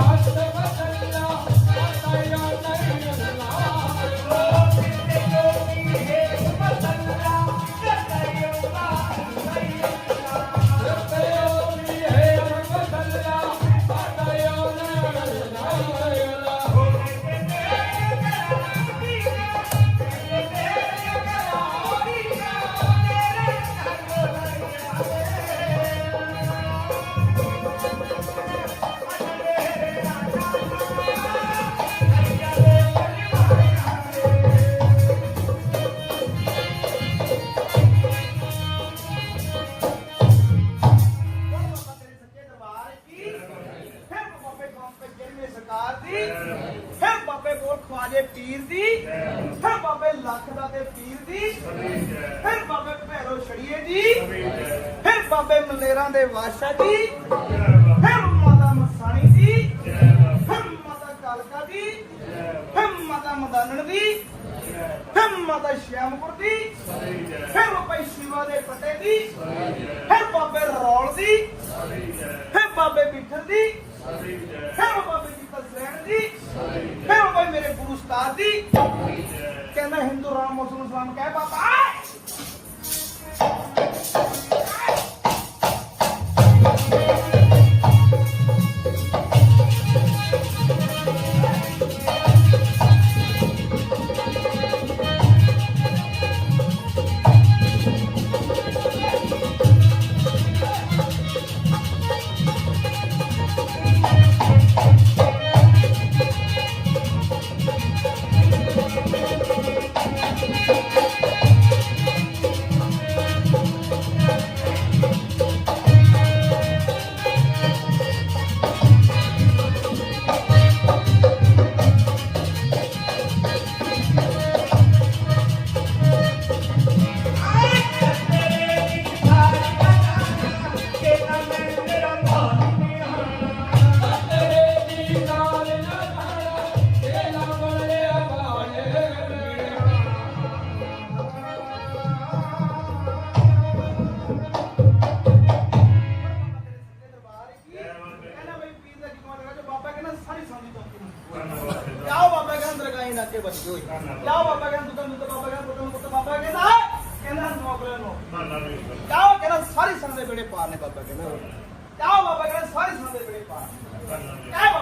হাসতে ਬਾਬੇ ਸਰਕਾਰ ਦੀ ਫਿਰ ਬਾਬੇ ਕੋਲ ਖਵਾਜੇ ਪੀਰ ਦੀ ਫਿਰ ਬਾਬੇ ਲੱਖ ਦਾ ਤੇ ਪੀਰ ਦੀ ਫਿਰ ਬਾਬੇ ਭੈਰੋ ਛੜੀਏ ਜੀ ਫਿਰ ਬਾਬੇ ਮਲੇਰਾਂ ਦੇ ਵਾਸ਼ਾ ਜੀ ਫਿਰ ਮਾਤਾ ਮਸਾਣੀ ਦੀ ਫਿਰ ਮਾਤਾ ਕਾਲਕਾ ਦੀ ਫਿਰ ਮਾਤਾ ਮਦਾਨਣ ਦੀ ਫਿਰ ਮਾਤਾ ਸ਼ਿਆਮਪੁਰ ਦੀ ਫਿਰ ਬਾਬਾ ਸ਼ਿਵਾ ਦੇ ਪਟੇ ਦੀ ਫਿਰ ਬਾਬੇ ਰੌਲ ਦੀ ਫਿਰ ਬਾਬੇ ਬਿੱਠਰ ਦੀ ਫਿਰ ਬਾਬੇ ਜੀ ਕਲਸੈਣ ਦੀ ਫਿਰ ਬਾਬੇ ਮੇਰੇ ਗੁਰੂ ਉਸਤਾਦ। ਦੀ ਕਹਿੰਦਾ ਹਿੰਦੂ ਰਾਮ ਮੁਸਲਮਾਨ ਇਸਲਾਮ ਕਹਿ ਬਾਬਾ। ਬਾਬਾ ਦਰਗਾਹ ਨਾ ਕੇ ਬਚ ਗਈ ਜਾਓ ਬਾਬਾ ਕਹਿੰਦਾ ਦੁਕਾਨ ਦੁੱਤ ਬਾਬਾ ਕਹਿੰਦਾ ਦੁਕਾਨ ਪੁੱਤ ਬਾਬਾ ਕਹਿੰਦਾ ਕਹਿੰਦਾ ਨੌਕਰਾਂ ਨੂੰ ਜਾਓ ਕਹਿੰਦਾ ਸਾਰੀ ਸੰਦੇ ਬੇੜੇ ਪਾਰ ਨੇ ਬਾਬਾ ਕਹਿੰਦਾ। ਜਾਓ